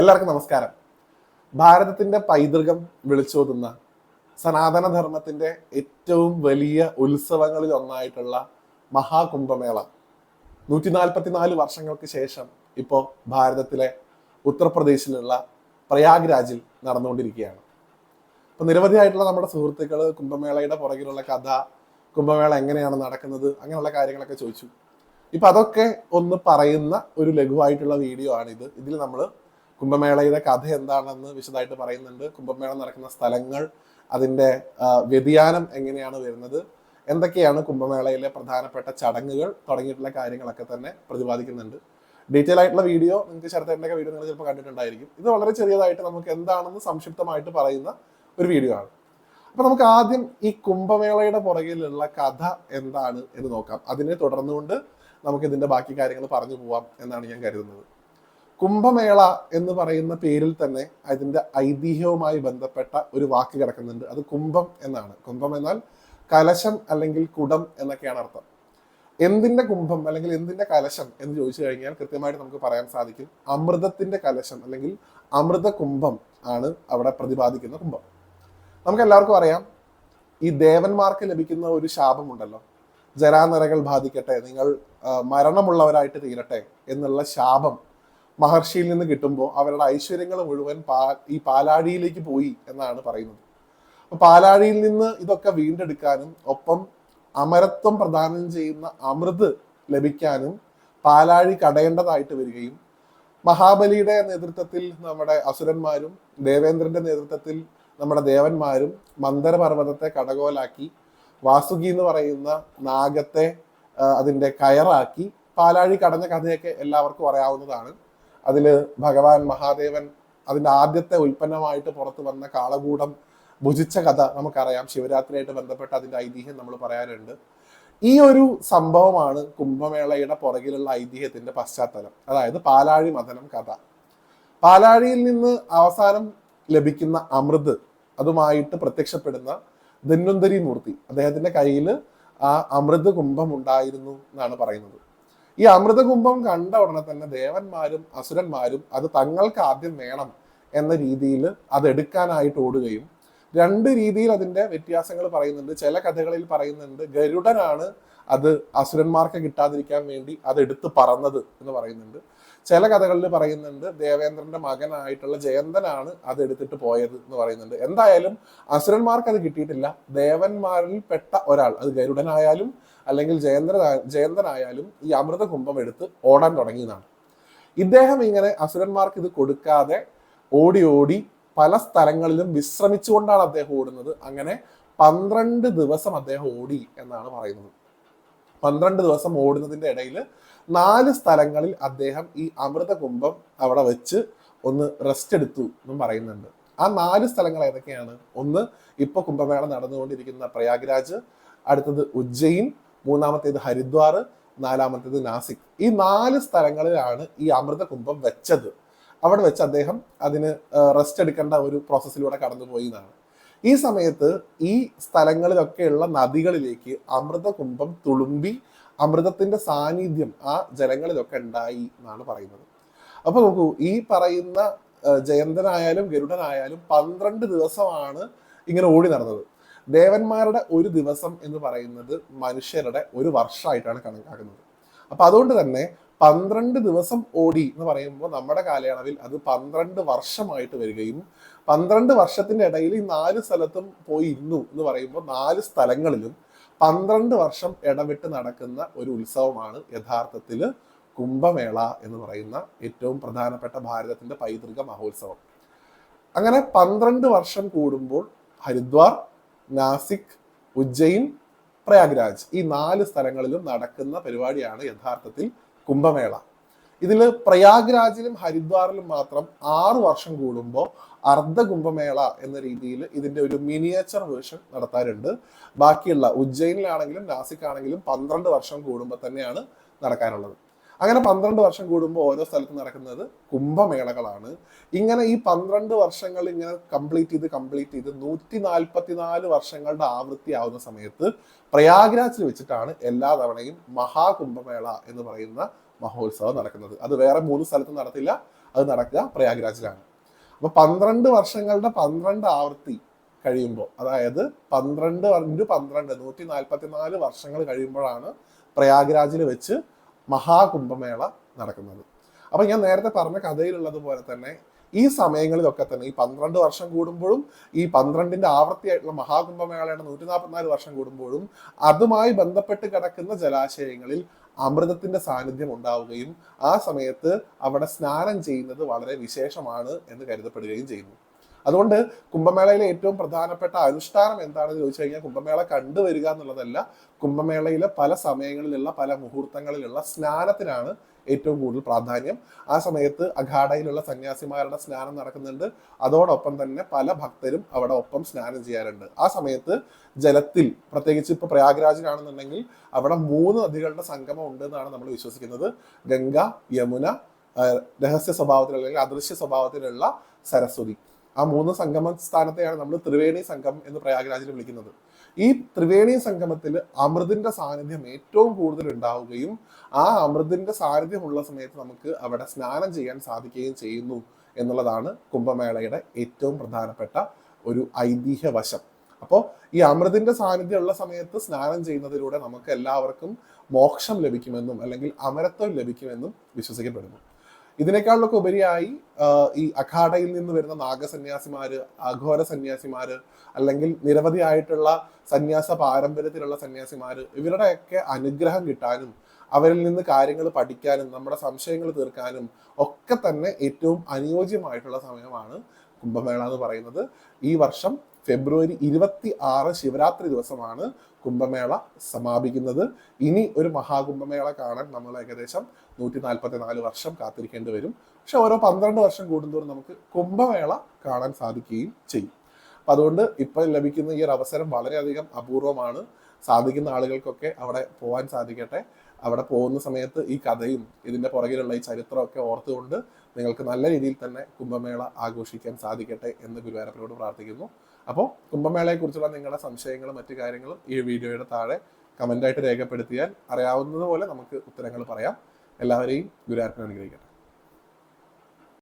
എല്ലാവർക്കും നമസ്കാരം. ഭാരതത്തിന്റെ പൈതൃകം വിളിച്ചോതുന്ന സനാതനധർമ്മത്തിന്റെ ഏറ്റവും വലിയ ഉത്സവങ്ങളിൽ ഒന്നായിട്ടുള്ള മഹാകുംഭമേള. നൂറ്റി നാൽപ്പത്തിനാല് വർഷങ്ങൾക്ക് ശേഷം ഇപ്പോൾ ഭാരതത്തിലെ ഉത്തർപ്രദേശിലുള്ള പ്രയാഗ്രാജിൽ നടന്നുകൊണ്ടിരിക്കുകയാണ്. അപ്പൊ നിരവധിയായിട്ടുള്ള നമ്മുടെ സുഹൃത്തുക്കൾ കുംഭമേളയുടെ പുറകിലുള്ള കഥ കുംഭമേള എങ്ങനെയാണ് നടക്കുന്നത് അങ്ങനെയുള്ള കാര്യങ്ങളൊക്കെ ചോദിച്ചു. ഇപ്പൊ അതൊക്കെ ഒന്ന് പറയുന്ന ഒരു ലഘുവായിട്ടുള്ള വീഡിയോ ആണിത്. ഇതിൽ നമ്മൾ കുംഭമേളയുടെ കഥ എന്താണെന്ന് വിശദമായിട്ട് പറയുന്നുണ്ട്. കുംഭമേള നടക്കുന്ന സ്ഥലങ്ങൾ അതിന്റെ വ്യതിയാനം എങ്ങനെയാണ് വരുന്നത് എന്തൊക്കെയാണ് കുംഭമേളയിലെ പ്രധാനപ്പെട്ട ചടങ്ങുകൾ തുടങ്ങിയിട്ടുള്ള കാര്യങ്ങളൊക്കെ തന്നെ പ്രതിപാദിക്കുന്നുണ്ട്. ഡീറ്റെയിൽ ആയിട്ടുള്ള വീഡിയോ നിങ്ങൾക്ക് ശരത്തേന്റെ വീഡിയോ നിങ്ങൾ ചിലപ്പോൾ കണ്ടിട്ടുണ്ടായിരിക്കും. ഇത് വളരെ ചെറിയതായിട്ട് നമുക്ക് എന്താണെന്ന് സംക്ഷിപ്തമായിട്ട് പറയുന്ന ഒരു വീഡിയോ ആണ്. അപ്പൊ നമുക്ക് ആദ്യം ഈ കുംഭമേളയുടെ പുറകിലുള്ള കഥ എന്താണ് എന്ന് നോക്കാം. അതിനെ തുടർന്നുകൊണ്ട് നമുക്ക് ഇതിന്റെ ബാക്കി കാര്യങ്ങൾ പറഞ്ഞു പോവാം എന്നാണ് ഞാൻ കരുതുന്നത്. കുംഭമേള എന്ന് പറയുന്ന പേരിൽ തന്നെ അതിന്റെ ഐതിഹ്യവുമായി ബന്ധപ്പെട്ട ഒരു വാക്ക് കിടക്കുന്നുണ്ട്. അത് കുംഭം എന്നാണ്. കുംഭം എന്നാൽ കലശം അല്ലെങ്കിൽ കുടം എന്നൊക്കെയാണ് അർത്ഥം. എന്തിന്റെ കുംഭം അല്ലെങ്കിൽ എന്തിന്റെ കലശം എന്ന് ചോദിച്ചു കഴിഞ്ഞാൽ കൃത്യമായിട്ട് നമുക്ക് പറയാൻ സാധിക്കും. അമൃതത്തിന്റെ കലശം അല്ലെങ്കിൽ അമൃത കുംഭം ആണ് അവിടെ പ്രതിപാദിക്കുന്ന കുംഭം. നമുക്ക് എല്ലാവർക്കും അറിയാം ഈ ദേവന്മാർക്ക് ലഭിക്കുന്ന ഒരു ശാപമുണ്ടല്ലോ. ജരാനരകൾ ബാധിക്കട്ടെ നിങ്ങൾ മരണമുള്ളവരായിട്ട് തീരട്ടെ എന്നുള്ള ശാപം മഹർഷിയിൽ നിന്ന് കിട്ടുമ്പോൾ അവരുടെ ഐശ്വര്യങ്ങൾ മുഴുവൻ പാ ഈ പാലാഴിയിലേക്ക് പോയി എന്നാണ് പറയുന്നത്. പാലാഴിയിൽ നിന്ന് ഇതൊക്കെ വീണ്ടെടുക്കാനും ഒപ്പം അമരത്വം പ്രദാനം ചെയ്യുന്ന അമൃത് ലഭിക്കാനും പാലാഴി കടയേണ്ടതായിട്ട് വരികയും മഹാബലിയുടെ നേതൃത്വത്തിൽ നമ്മുടെ അസുരന്മാരും ദേവേന്ദ്രന്റെ നേതൃത്വത്തിൽ നമ്മുടെ ദേവന്മാരും മന്ദരപർവതത്തെ കടകോലാക്കി വാസുകി എന്ന് പറയുന്ന നാഗത്തെ അതിന്റെ കയറാക്കി പാലാഴി കടഞ്ഞ കഥയൊക്കെ എല്ലാവർക്കും അറിയാവുന്നതാണ്. അതിൽ ഭഗവാൻ മഹാദേവൻ അതിന്റെ ആദ്യത്തെ ഉൽപ്പന്നമായിട്ട് പുറത്തു വന്ന കാളകൂടം ഭുജിച്ച കഥ നമുക്കറിയാം. ശിവരാത്രിയായിട്ട് ബന്ധപ്പെട്ട അതിന്റെ ഐതിഹ്യം നമ്മൾ പറയാറുണ്ട്. ഈ ഒരു സംഭവമാണ് കുംഭമേളയുടെ പുറകിലുള്ള ഐതിഹ്യത്തിന്റെ പശ്ചാത്തലം. അതായത് പാലാഴി മഥനം കഥ. പാലാഴിയിൽ നിന്ന് അവസാനം ലഭിക്കുന്ന അമൃത് അതുമായിട്ട് പ്രത്യക്ഷപ്പെടുന്ന ധന്വന്തരി മൂർത്തി. അദ്ദേഹത്തിന്റെ കയ്യിൽ ആ അമൃത് കുംഭം ഉണ്ടായിരുന്നു എന്നാണ് പറയുന്നത്. ഈ അമൃതകുംഭം കണ്ട ഉടനെ തന്നെ ദേവന്മാരും അസുരന്മാരും അത് തങ്ങൾക്ക് ആദ്യം വേണം എന്ന രീതിയിൽ അത് എടുക്കാനായിട്ട് ഓടുകയും രണ്ട് രീതിയിൽ അതിന്റെ വ്യത്യാസങ്ങൾ പറയുന്നുണ്ട്. ചില കഥകളിൽ പറയുന്നുണ്ട് ഗരുഡനാണ് അത് അസുരന്മാർക്ക് കിട്ടാതിരിക്കാൻ വേണ്ടി അത് എടുത്ത് പറന്നത് എന്ന് പറയുന്നുണ്ട്. ചില കഥകളിൽ പറയുന്നുണ്ട് ദേവേന്ദ്രന്റെ മകനായിട്ടുള്ള ജയന്തനാണ് അത് എടുത്തിട്ട് പോയത് എന്ന് പറയുന്നുണ്ട്. എന്തായാലും അസുരന്മാർക്ക് അത് കിട്ടിയിട്ടില്ല. ദേവന്മാരിൽ പെട്ട ഒരാൾ അത് ഗരുഡനായാലും അല്ലെങ്കിൽ ജയന്ദ്ര ജയന്തനായാലും ഈ അമൃത കുംഭം എടുത്ത് ഓടാൻ തുടങ്ങിയതാണ് ഇദ്ദേഹം ഇങ്ങനെ അസുരന്മാർക്ക് ഇത് കൊടുക്കാതെ ഓടി ഓടി പല സ്ഥലങ്ങളിലും വിശ്രമിച്ചുകൊണ്ടാണ് അദ്ദേഹം ഓടുന്നത്. അങ്ങനെ പന്ത്രണ്ട് ദിവസം അദ്ദേഹം ഓടി എന്നാണ് പറയുന്നത്. പന്ത്രണ്ട് ദിവസം ഓടുന്നതിന്റെ ഇടയിൽ നാല് സ്ഥലങ്ങളിൽ അദ്ദേഹം ഈ അമൃത കുംഭം അവിടെ വെച്ച് ഒന്ന് റെസ്റ്റ് എടുത്തു എന്നും പറയുന്നുണ്ട്. ആ നാല് സ്ഥലങ്ങൾ ഏതൊക്കെയാണ്? ഒന്ന് ഇപ്പൊ കുംഭമേള നടന്നുകൊണ്ടിരിക്കുന്ന പ്രയാഗ്രാജ് അടുത്തത് ഉജ്ജയിൻ മൂന്നാമത്തേത് ഹരിദ്വാർ നാലാമത്തേത് നാസിക്. ഈ നാല് സ്ഥലങ്ങളിലാണ് ഈ അമൃത കുംഭം വെച്ചത്. അവിടെ വെച്ച് അദ്ദേഹം അതിന് റെസ്റ്റ് എടുക്കേണ്ട ഒരു പ്രോസസ്സിലൂടെ കടന്നുപോയി എന്നാണ്. ഈ സമയത്ത് ഈ സ്ഥലങ്ങളിലൊക്കെയുള്ള നദികളിലേക്ക് അമൃത കുംഭം തുളുമ്പി അമൃതത്തിന്റെ സാന്നിധ്യം ആ ജലങ്ങളിലൊക്കെ ഉണ്ടായി എന്നാണ് പറയുന്നത്. അപ്പൊ നോക്കൂ ഈ പറയുന്ന ജയന്തനായാലും ഗരുഡനായാലും പന്ത്രണ്ട് ദിവസമാണ് ഇങ്ങനെ ഓടി നടന്നത്. ദേവന്മാരുടെ ഒരു ദിവസം എന്ന് പറയുന്നത് മനുഷ്യരുടെ ഒരു വർഷമായിട്ടാണ് കണക്കാക്കുന്നത്. അപ്പൊ അതുകൊണ്ട് തന്നെ പന്ത്രണ്ട് ദിവസം ഓടി എന്ന് പറയുമ്പോൾ നമ്മുടെ കാലയളവിൽ അത് പന്ത്രണ്ട് വർഷമായിട്ട് വരികയും പന്ത്രണ്ട് വർഷത്തിന്റെ ഇടയിൽ ഈ നാല് സ്ഥലത്തും പോയി ഇരുന്നു എന്ന് പറയുമ്പോൾ നാല് സ്ഥലങ്ങളിലും പന്ത്രണ്ട് വർഷം ഇടവിട്ട് നടക്കുന്ന ഒരു ഉത്സവമാണ് യഥാർത്ഥത്തിൽ കുംഭമേള എന്ന് പറയുന്ന ഏറ്റവും പ്രധാനപ്പെട്ട ഭാരതത്തിന്റെ പൈതൃക മഹോത്സവം. അങ്ങനെ പന്ത്രണ്ട് വർഷം കൂടുമ്പോൾ ഹരിദ്വാർ നാസിക് ഉജ്ജയിൻ പ്രയാഗ്രാജ് ഈ നാല് സ്ഥലങ്ങളിലും നടക്കുന്ന പരിപാടിയാണ് യഥാർത്ഥത്തിൽ കുംഭമേള. ഇതിൽ പ്രയാഗ്രാജിലും ഹരിദ്വാറിലും മാത്രം ആറ് വർഷം കൂടുമ്പോൾ അർദ്ധകുംഭമേള എന്ന രീതിയിൽ ഇതിന്റെ ഒരു മിനിയേച്ചർ വേർഷൻ നടത്താറുണ്ട്. ബാക്കിയുള്ള ഉജ്ജയിനിലാണെങ്കിലും നാസിക് ആണെങ്കിലും പന്ത്രണ്ട് വർഷം കൂടുമ്പോൾ തന്നെയാണ് നടക്കാനുള്ളത് അങ്ങനെ പന്ത്രണ്ട് വർഷം കൂടുമ്പോൾ ഓരോ സ്ഥലത്തും നടക്കുന്നത് കുംഭമേളകളാണ്. ഇങ്ങനെ ഈ പന്ത്രണ്ട് വർഷങ്ങൾ ഇങ്ങനെ കംപ്ലീറ്റ് ചെയ്ത് കംപ്ലീറ്റ് ചെയ്ത് നൂറ്റി നാൽപ്പത്തിനാല് വർഷങ്ങളുടെ ആവൃത്തി ആവുന്ന സമയത്ത് പ്രയാഗ്രാജിൽ വെച്ചിട്ടാണ് എല്ലാ തവണയും മഹാകുംഭമേള എന്ന് പറയുന്ന മഹോത്സവം നടക്കുന്നത്. അത് വേറെ മൂന്ന് സ്ഥലത്തും നടത്തില്ല. അത് നടക്കുക പ്രയാഗ്രാജിലാണ്. അപ്പൊ പന്ത്രണ്ട് വർഷങ്ങളുടെ പന്ത്രണ്ട് ആവൃത്തി കഴിയുമ്പോൾ അതായത് പന്ത്രണ്ട് ഇന്റു പന്ത്രണ്ട് നൂറ്റി നാൽപ്പത്തി നാല് വർഷങ്ങൾ കഴിയുമ്പോഴാണ് പ്രയാഗ്രാജിൽ വെച്ച് മഹാകുംഭമേള നടക്കുന്നത്. അപ്പൊ ഞാൻ നേരത്തെ പറഞ്ഞ കഥയിലുള്ളത് പോലെ തന്നെ ഈ സമയങ്ങളിലൊക്കെ തന്നെ ഈ പന്ത്രണ്ട് വർഷം കൂടുമ്പോഴും ഈ പന്ത്രണ്ടിന്റെ ആവർത്തിയായിട്ടുള്ള മഹാകുംഭമേളയുടെ നൂറ്റി നാൽപ്പത്തിനാല് വർഷം കൂടുമ്പോഴും അതുമായി ബന്ധപ്പെട്ട് കിടക്കുന്ന ജലാശയങ്ങളിൽ അമൃതത്തിന്റെ സാന്നിധ്യം ഉണ്ടാവുകയും ആ സമയത്ത് അവിടെ സ്നാനം ചെയ്യുന്നത് വളരെ വിശേഷമാണ് എന്ന് കരുതപ്പെടുകയും ചെയ്യുന്നു. അതുകൊണ്ട് കുംഭമേളയിലെ ഏറ്റവും പ്രധാനപ്പെട്ട അനുഷ്ഠാനം എന്താണെന്ന് ചോദിച്ചു കഴിഞ്ഞാൽ കുംഭമേള കണ്ടുവരിക എന്നുള്ളതല്ല. കുംഭമേളയിലെ പല സമയങ്ങളിലുള്ള പല മുഹൂർത്തങ്ങളിലുള്ള സ്നാനത്തിനാണ് ഏറ്റവും കൂടുതൽ പ്രാധാന്യം. ആ സമയത്ത് അഖാഡയിലുള്ള സന്യാസിമാരുടെ സ്നാനം നടക്കുന്നുണ്ട്. അതോടൊപ്പം തന്നെ പല ഭക്തരും അവിടെ ഒപ്പം സ്നാനം ചെയ്യാറുണ്ട്. ആ സമയത്ത് ജലത്തിൽ പ്രത്യേകിച്ച് ഇപ്പൊ പ്രയാഗ്രാജിലാണെന്നുണ്ടെങ്കിൽ അവിടെ മൂന്ന് നദികളുടെ സംഗമം ഉണ്ട് എന്നാണ് നമ്മൾ വിശ്വസിക്കുന്നത്. ഗംഗ യമുന രഹസ്യ സ്വഭാവത്തിലുള്ള അല്ലെങ്കിൽ അദൃശ്യ സ്വഭാവത്തിലുള്ള സരസ്വതി. ആ മൂന്ന് സംഗമ സ്ഥാനത്തെയാണ് നമ്മൾ ത്രിവേണി സംഗമം എന്ന് പ്രയാഗ്രാജിൽ വിളിക്കുന്നത്. ഈ ത്രിവേണി സംഗമത്തിൽ അമൃതിന്റെ സാന്നിധ്യം ഏറ്റവും കൂടുതൽ ഉണ്ടാവുകയും ആ അമൃതിന്റെ സാന്നിധ്യമുള്ള സമയത്ത് നമുക്ക് അവിടെ സ്നാനം ചെയ്യാൻ സാധിക്കുകയും ചെയ്യുന്നു എന്നുള്ളതാണ് കുംഭമേളയുടെ ഏറ്റവും പ്രധാനപ്പെട്ട ഒരു ഐതിഹ്യ വശം. അപ്പോൾ ഈ അമൃതിന്റെ സാന്നിധ്യമുള്ള സമയത്ത് സ്നാനം ചെയ്യുന്നതിലൂടെ നമുക്ക് എല്ലാവർക്കും മോക്ഷം ലഭിക്കുമെന്നും അല്ലെങ്കിൽ അമരത്വം ലഭിക്കുമെന്നും വിശ്വസിക്കപ്പെടുന്നു. ഇതിനേക്കാളൊക്കെ ഉപരിയായി ഈ അഖാഡയിൽ നിന്ന് വരുന്ന നാഗസന്യാസിമാര് അഘോര സന്യാസിമാര് അല്ലെങ്കിൽ നിരവധിയായിട്ടുള്ള സന്യാസ പാരമ്പര്യത്തിലുള്ള സന്യാസിമാര് ഇവരുടെയൊക്കെ അനുഗ്രഹം കിട്ടാനും അവരിൽ നിന്ന് കാര്യങ്ങൾ പഠിക്കാനും നമ്മുടെ സംശയങ്ങൾ തീർക്കാനും ഒക്കെ തന്നെ ഏറ്റവും അനുയോജ്യമായിട്ടുള്ള സമയമാണ് കുംഭമേള എന്ന് പറയുന്നത്. ഈ വർഷം ഫെബ്രുവരി ഇരുപത്തി ആറ് ശിവരാത്രി ദിവസമാണ് കുംഭമേള സമാപിക്കുന്നത്. ഇനി ഒരു മഹാകുംഭമേള കാണാൻ നമ്മൾ ഏകദേശം നൂറ്റി നാൽപ്പത്തി നാല് വർഷം കാത്തിരിക്കേണ്ടി വരും. പക്ഷെ ഓരോ പന്ത്രണ്ട് വർഷം കൂടുന്തോറും നമുക്ക് കുംഭമേള കാണാൻ സാധിക്കുകയും ചെയ്യും. അപ്പൊ അതുകൊണ്ട് ഇപ്പം ലഭിക്കുന്ന ഈ ഒരു അവസരം വളരെയധികം അപൂർവമാണ്. സാധിക്കുന്ന ആളുകൾക്കൊക്കെ അവിടെ പോകാൻ സാധിക്കട്ടെ. അവിടെ പോകുന്ന സമയത്ത് ഈ കഥയും ഇതിന്റെ പുറകിലുള്ള ഈ ചരിത്രമൊക്കെ ഓർത്തുകൊണ്ട് നിങ്ങൾക്ക് നല്ല രീതിയിൽ തന്നെ കുംഭമേള ആഘോഷിക്കാൻ സാധിക്കട്ടെ എന്ന് ഗുരുവായൂരപ്പനോട് പ്രാർത്ഥിക്കുന്നു. അപ്പോൾ കുംഭമേളയെക്കുറിച്ചുള്ള നിങ്ങളുടെ സംശയങ്ങളും മറ്റു കാര്യങ്ങളും ഈ വീഡിയോയുടെ താഴെ കമന്റായിട്ട് രേഖപ്പെടുത്തിയാൽ അറിയാവുന്നതുപോലെ നമുക്ക് ഉത്തരങ്ങൾ പറയാം. എല്ലാവരെയും ഗുരുവായൂരപ്പൻ അനുഗ്രഹിക്കട്ടെ.